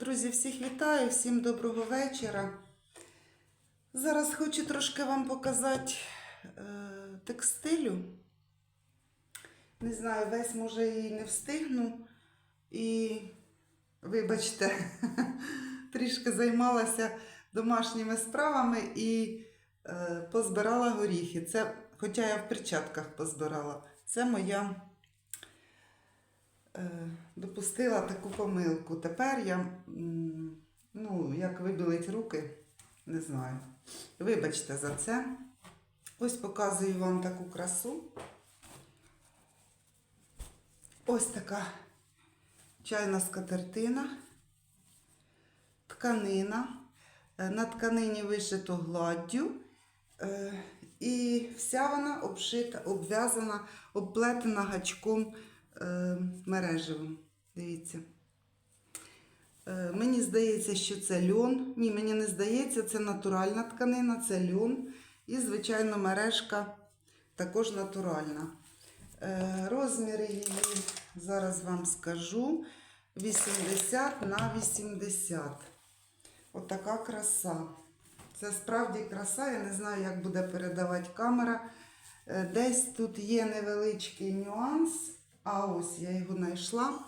Друзі, всіх вітаю, всім доброго вечора. Зараз хочу трошки вам показати е, текстилю. Не знаю, весь може і не встигну. І, вибачте, трішки займалася домашніми справами і е, позбирала горіхи. Це, хоча я в перчатках позбирала. Це моя допустила таку помилку. Тепер я, ну, як вибілить руки, не знаю. Вибачте за це. Ось показую вам таку красу. Ось така чайна скатертина, тканина. Е, На тканині вишито гладдю. Е, І вся вона обшита, обв'язана, обплетена гачком е, мережевим. Дивіться. Е, Мені здається, що це льон. Ні, мені не здається, це натуральна тканина, це льон. І, звичайно, мережка також натуральна. Е, Розміри її зараз вам скажу. 80 на 80. Отака краса. Це справді краса, я не знаю, як буде передавати камера. Е, Десь тут є невеличкий нюанс. А ось я його знайшла.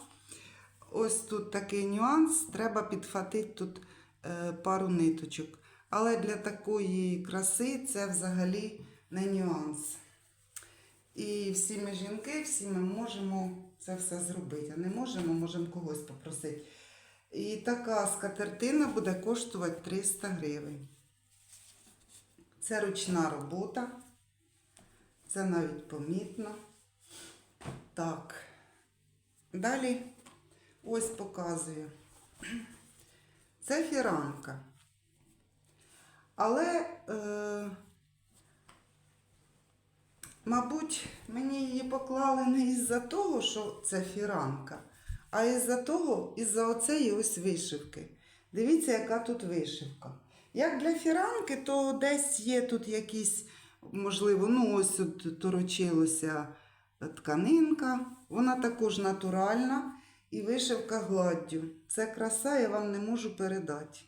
Ось тут такий нюанс. Треба підхватити тут е, пару ниточок. Але для такої краси це взагалі не нюанс. І всі ми жінки, всі ми можемо це все зробити. А не можемо, можемо когось попросити. І така скатертина буде коштувати 300 гривень. Це ручна робота. Це навіть помітно. Так. Далі ось показую. Це фіранка. Але, е, мабуть, мені її поклали не із-за того, що це фіранка, а із-за того, із-за оцеї ось вишивки. Дивіться, яка тут вишивка. Як для фіранки, то десь є тут якісь, можливо, ну ось тут торочилося тканинка. Вона також натуральна і вишивка гладдю. Це краса, я вам не можу передати.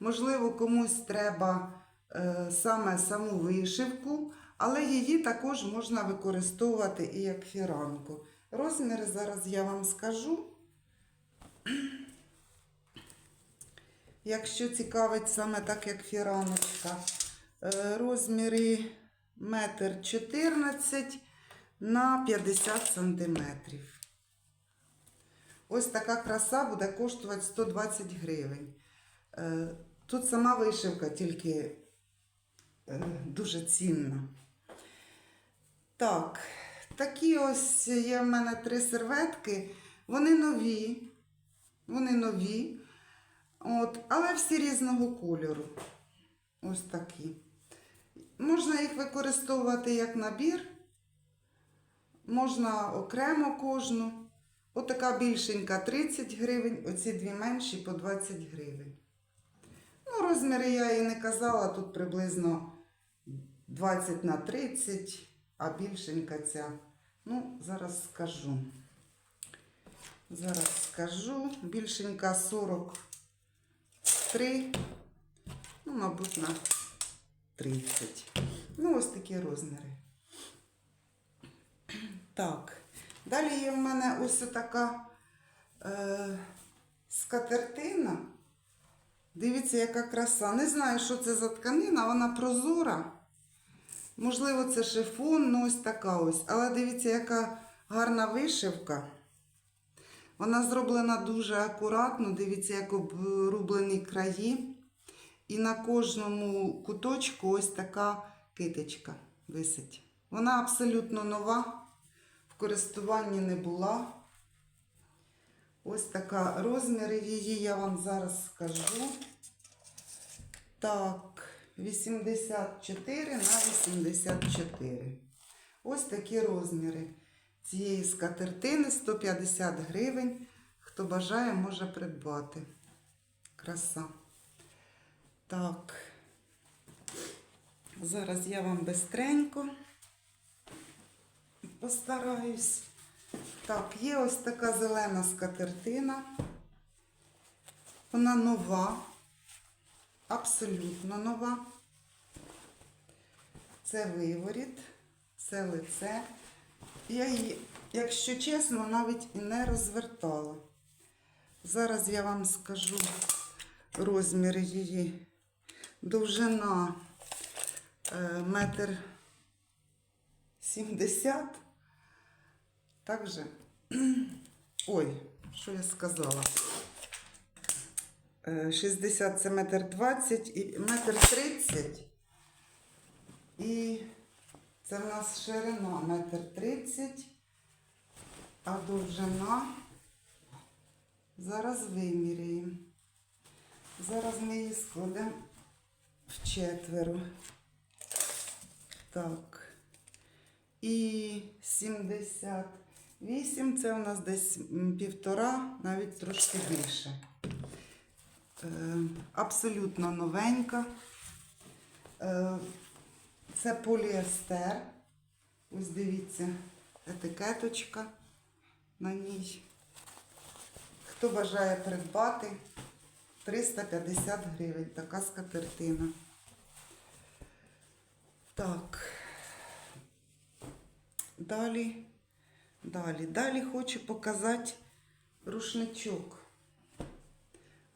Можливо, комусь треба е, саме саму вишивку, але її також можна використовувати і як фіранку. Розміри зараз я вам скажу. Якщо цікавить саме так, як фіраночка, Е, розміри метр 14 на 50 сантиметрів. Ось така краса буде коштувати 120 гривень. Е, Тут сама вишивка тільки е, дуже цінна. Так, такі ось є в мене три серветки. Вони нові. Вони нові. От, але всі різного кольору. Ось такі. Можна їх використовувати як набір. Можна окремо кожну. Отака більшенька 30 гривень, оці дві менші по 20 гривень. Ну, розміри я і не казала, тут приблизно 20 на 30, а більшенька ця. Ну, зараз скажу. Зараз скажу. Більшенька 43, ну, мабуть, на 30. Ну, ось такі розміри. Так. Далі є в мене ось така е, скатертина. Дивіться, яка краса. Не знаю, що це за тканина, вона прозора. Можливо, це шифон, ну ось така ось. Але дивіться, яка гарна вишивка. Вона зроблена дуже акуратно. Дивіться, як обрублені краї. І на кожному куточку ось така китичка висить. Вона абсолютно нова, в користуванні не була. Ось така розміри її я вам зараз скажу. Так, 84 на 84. Ось такі розміри цієї скатертини 150 гривень. Хто бажає, може придбати. Краса. Так. Зараз я вам бистренько постараюсь. Так, є ось така зелена скатертина. Вона нова, абсолютно нова. Це виворіт, це лице. Я її, якщо чесно, навіть і не розвертала. Зараз я вам скажу розмір її. Довжина е, метр сімдесят. Так же. Ой, що я сказала? Е, 60 це метр 20 і метр 30. І це в нас ширина метр 30, а довжина. Зараз виміряємо. Зараз ми її складемо в четверо. Так. І 78 це у нас десь півтора, навіть трошки більше. Е, абсолютно новенька. Е, це поліестер. Ось дивіться, етикеточка на ній. Хто бажає придбати 350 гривень. Така скатертина. Так. Далі. Далі. Далі хочу показати рушничок.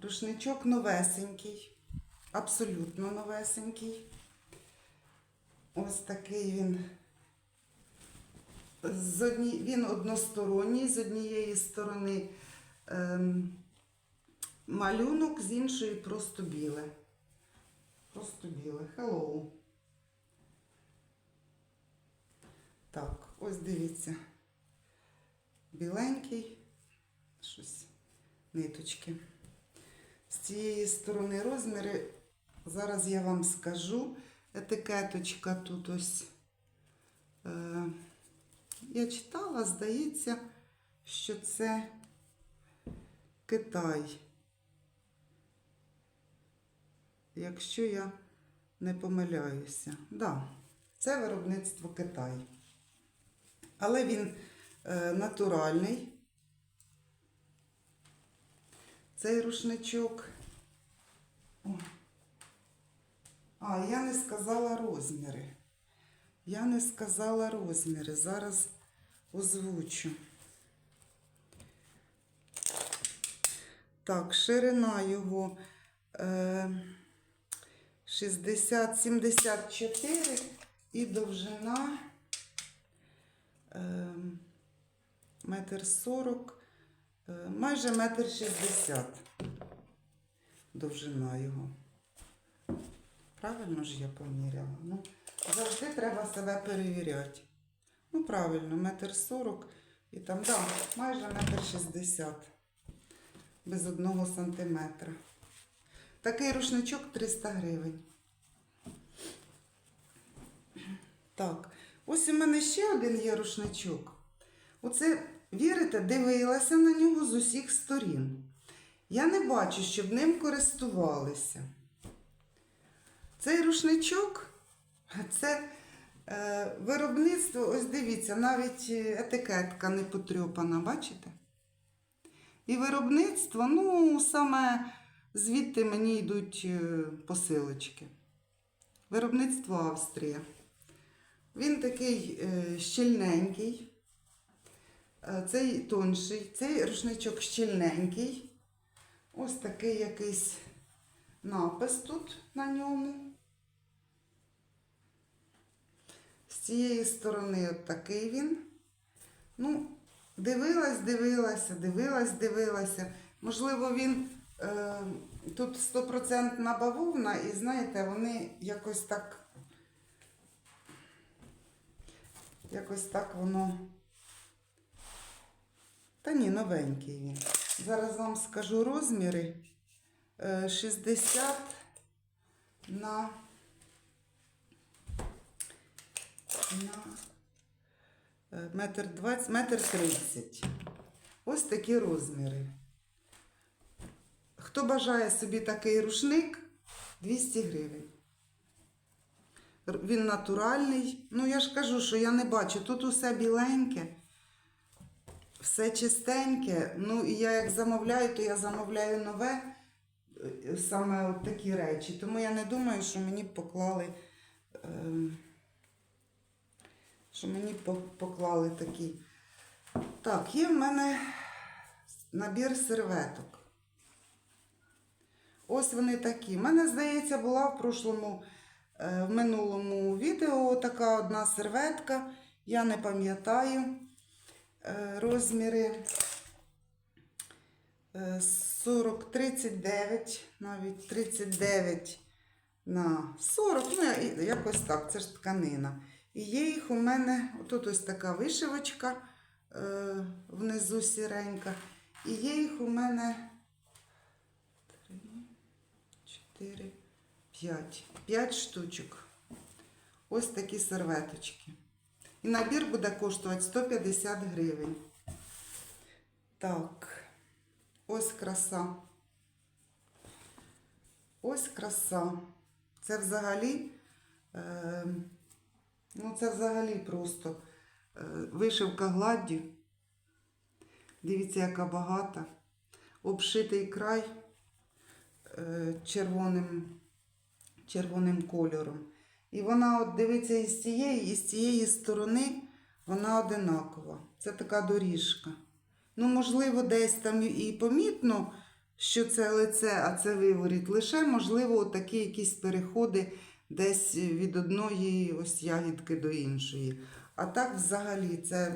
Рушничок новесенький. Абсолютно новесенький. Ось такий він. З одні... Він односторонній, з однієї сторони ем, малюнок, з іншої просто біле. Просто біле. Hello. Так, ось дивіться. Біленький. Щось. Ниточки. З цієї сторони розміри. Зараз я вам скажу. Етикеточка тут ось. Е, я читала, здається, що це Китай. Якщо я не помиляюся. Да, це виробництво Китай. Але він натуральний. Цей рушничок. А, я не сказала розміри. Я не сказала розміри. Зараз озвучу. Так, ширина його е, 60, 74 і довжина е, метр 40, е, майже метр 60 довжина його. Правильно ж я поміряла? Ну, завжди треба себе перевіряти. Ну, правильно, метр сорок і там, да, майже метр шістдесят. Без одного сантиметра. Такий рушничок 300 гривень. Так, ось у мене ще один є рушничок. Оце, вірите, дивилася на нього з усіх сторін. Я не бачу, щоб ним користувалися. Цей рушничок це е, виробництво, ось дивіться, навіть етикетка не потрьопана, бачите? І виробництво, ну, саме звідти мені йдуть е, посилочки. Виробництво Австрія. Він такий е, щільненький, цей тонший, цей рушничок щільненький. Ось такий якийсь напис тут на ньому. З цієї сторони от такий він. Ну, дивилась, дивилася, дивилась, дивилася. Можливо, він е, тут 100% бавовна, і знаєте, вони якось так. Якось так воно. Та ні, новенький він. Зараз вам скажу розміри. Е, 60 на, на е, метр 20, метр 30. Ось такі розміри. Хто бажає собі такий рушник, 200 гривень. Він натуральний. Ну, я ж кажу, що я не бачу. Тут усе біленьке, все чистеньке. Ну, і я як замовляю, то я замовляю нове. е, саме от такі речі. Тому я не думаю, що мені поклали. ем, що мені поклали такі. Так, є в мене набір серветок. Ось вони такі. У мене, здається, була в прошлому, е, в минулому відео така одна серветка. Я не пам'ятаю розміри. Е, 40, 39, навіть 39 на 40, ну якось так, це ж тканина. І є їх у мене, тут ось така вишивочка е, внизу сіренька. І є їх у мене 3, 4, 5. 5 штучок. Ось такі серветочки. І набір буде коштувати 150 гривень. Так, ось краса. Ось краса. Це взагалі, е, ну це взагалі просто е, вишивка гладдю. Дивіться, яка багата. Обшитий край е, червоним, червоним кольором. І вона, от дивиться із цієї, і з цієї сторони вона одинакова. Це така доріжка. Ну, можливо, десь там і помітно, що це лице, а це виворіт. Лише, можливо, такі якісь переходи десь від одної ось ягідки до іншої. А так взагалі це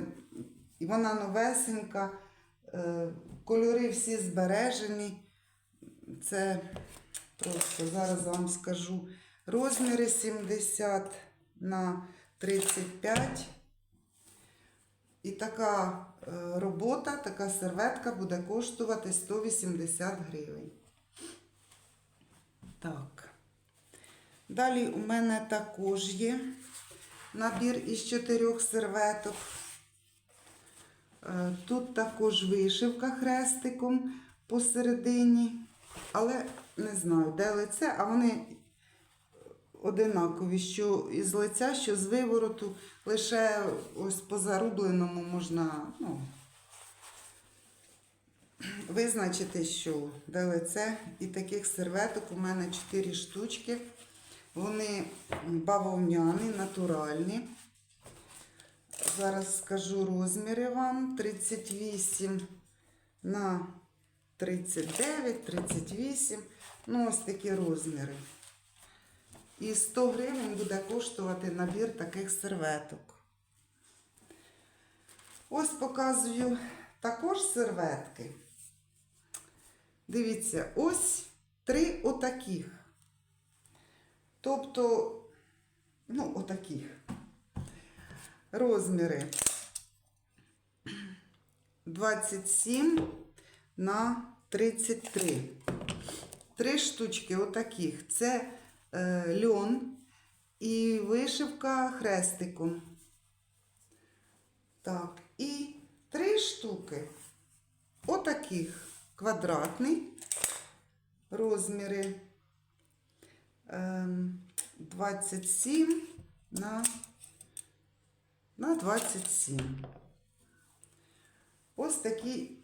і вона новесенька, е, кольори всі збережені. Це просто зараз вам скажу. Розміри 70 на 35. І така е, робота, така серветка буде коштувати 180 гривень. Так. Далі у мене також є набір із чотирьох серветок. Е, Тут також вишивка хрестиком посередині, але не знаю, де лице, а вони одинакові, що із лиця, що з вивороту, лише ось по зарубленому можна ну, визначити, що де лице. І таких серветок у мене 4 штучки. Вони бавовняні, натуральні. Зараз скажу розміри вам. 38 на 39, 38. Ну, ось такі розміри. І 100 гривень буде коштувати набір таких серветок. Ось показую також серветки. Дивіться, ось три отаких. Тобто, ну, отаких. Розміри 27 на 33. Три штучки отаких. Це льон і вишивка хрестиком. Так, і три штуки отаких квадратний. Розміри ем, 27 на, на 27. Ось такий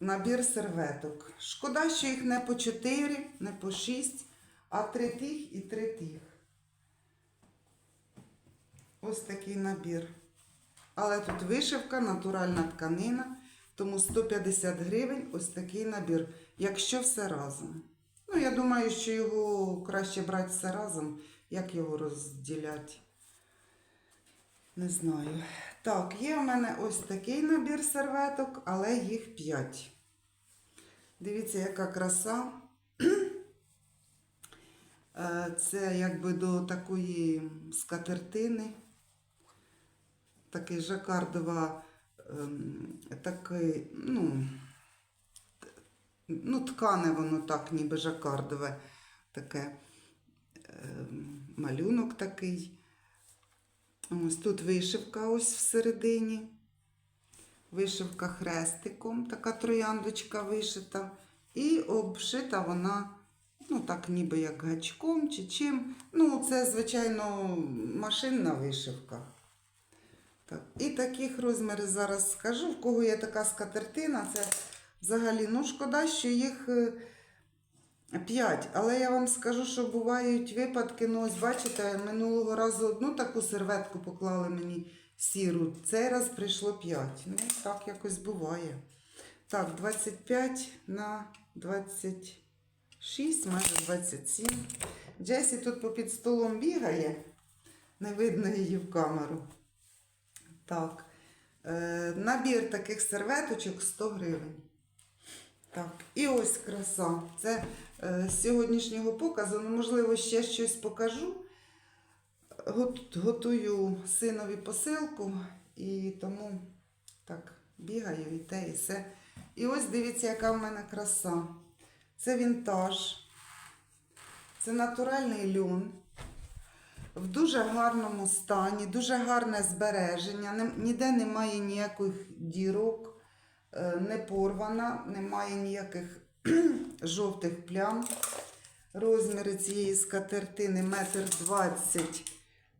набір серветок. Шкода, що їх не по 4, не по 6, а 3 тих і 3 тих. Ось такий набір. Але тут вишивка, натуральна тканина, тому 150 гривень ось такий набір, якщо все разом. Ну, я думаю, що його краще брати все разом, як його розділяти. Не знаю. Так, є в мене ось такий набір серветок, але їх 5. Дивіться, яка краса. Е, Це якби до такої скатертини. Такий жакардова, ем, такий, ну, ну, ткане воно так, ніби жакардове, таке ем, малюнок такий. Ось тут вишивка ось всередині. Вишивка хрестиком, така трояндочка вишита. І обшита вона, ну так ніби як гачком чи чим. Ну, це, звичайно, машинна вишивка. Так. І таких розмірів зараз скажу. В кого є така скатертина, це взагалі ну, шкода, що їх е, 5. Але я вам скажу, що бувають випадки, ну ось бачите, минулого разу одну таку серветку поклали мені сіру. Цей раз прийшло 5. Ну, так якось буває. Так, 25 на 26, майже 27. Джесі тут попід столом бігає. Не видно її в камеру. Так. Е, набір таких серветочок 100 гривень. Так, і ось краса. Це е, з сьогоднішнього показу. Ну, можливо, ще щось покажу. Гот- Готую синові посилку і тому так, бігаю і те, і все. І ось дивіться, яка в мене краса. Це вінтаж. Це натуральний льон. В дуже гарному стані, дуже гарне збереження. Ніде немає ніяких дірок, е, не порвана, немає ніяких жовтих плям. Розміри цієї скатертини метр двадцять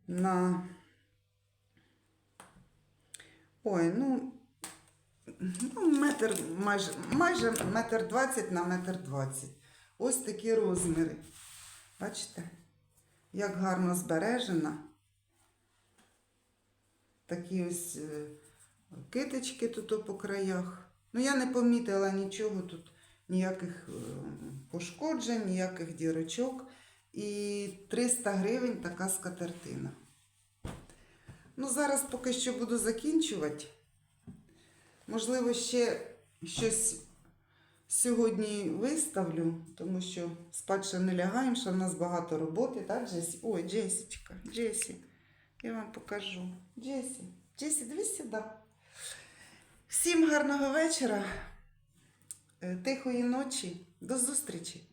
на. Ой, ну, ну метр, майже, майже метр двадцять на метр двадцять. Ось такі розміри. Бачите? Як гарно збережена. Такі ось е, китички тут по краях. Ну, я не помітила нічого тут, ніяких е, пошкоджень, ніяких дірочок. І 300 гривень така скатертина. Ну, зараз поки що буду закінчувати. Можливо, ще щось сьогодні виставлю, тому що спать ще не лягаємо, що в нас багато роботи, так, Джесі? Ой, Джесічка, Джесі, я вам покажу. Джесі, Джесі, дивись сюди. Всім гарного вечора, е, тихої ночі, до зустрічі!